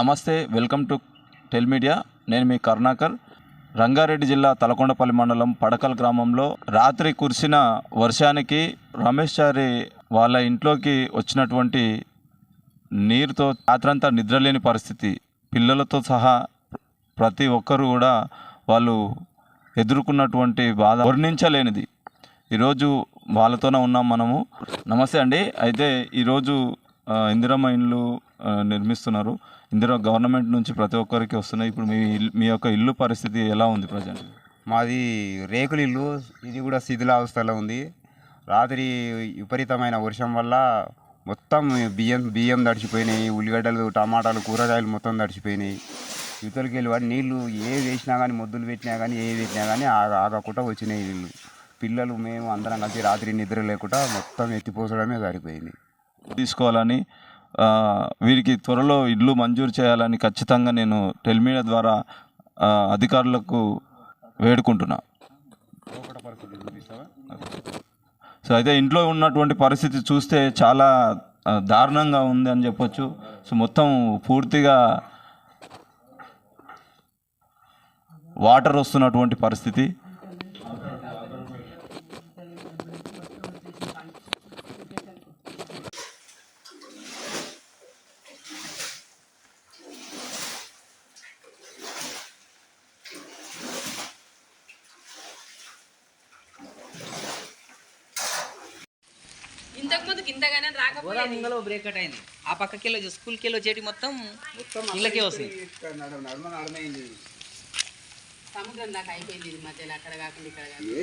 నమస్తే welcome to tell media. నేను మీ కరుణాకర్. రంగారెడ్డి జిల్లా తలకొండపల్లి మండలం పడకల్ గ్రామంలో రాత్రి కురిసిన వర్షానికి రమేష్ చారి వాళ్ళ ఇంట్లోకి వచ్చినటువంటి నీరుతో రాత్రంతా నిద్రలేని పరిస్థితి. పిల్లలతో సహా ప్రతి ఒక్కరు కూడా వాళ్ళు ఎదుర్కొన్నటువంటి బాధ వర్ణించలేనిది. ఈరోజు వాళ్ళతోనే ఉన్నాం మనము. నమస్తే అండి. అయితే ఈరోజు ఇందిరమ్మ ఇండ్లు నిర్మిస్తున్నారు. ఇందిరా గవర్నమెంట్ నుంచి ప్రతి ఒక్కరికి వస్తున్నాయి. ఇప్పుడు మీ ఇల్లు- మీ యొక్క ఇల్లు పరిస్థితి ఎలా ఉంది ప్రజెంట్? మాది రేకుల ఇల్లు. ఇది కూడా శిథిలావస్థలో ఉంది. రాత్రి విపరీతమైన వర్షం వల్ల మొత్తం బియ్యం బియ్యం తడిచిపోయినాయి. ఉల్లిగడ్డలు టమాటాలు కూరగాయలు మొత్తం తడిచిపోయినాయి. యువతలకి వెళ్ళి నీళ్ళు ఏ వేసినా కానీ మొద్దులు పెట్టినా కానీ ఏ పెట్టినా కానీ ఆగ ఆగకుండా వచ్చినాయి నీళ్ళు పిల్లలు మేము అందరం కలిసి రాత్రి నిద్ర లేకుండా మొత్తం ఎత్తిపోసడమే సరిపోయింది. తీసుకోవాలని వీరికి త్వరలో ఇల్లు మంజూరు చేయాలని ఖచ్చితంగా నేను టెల్మీడియా ద్వారా అధికారులకు వేడుకుంటున్నా. సో అయితే ఇంట్లో ఉన్నటువంటి పరిస్థితి చూస్తే చాలా దారుణంగా ఉంది అని చెప్పొచ్చు. సో మొత్తం పూర్తిగా వాటర్ వస్తున్నటువంటి పరిస్థితి. ఇంతకు ముందు ఇంతగానే రాకపోతే గోదాముంగలో బ్రేక్ కట్ అయింది. ఆ పక్కకి వెళ్ళి స్కూల్కి వెళ్ళి వచ్చేటి మొత్తం ఇళ్ళకే వస్తుంది సముద్రం దాకా అయిపోయింది ఇది మధ్యలో అక్కడ కాకుండా ఇక్కడ కాకుండా.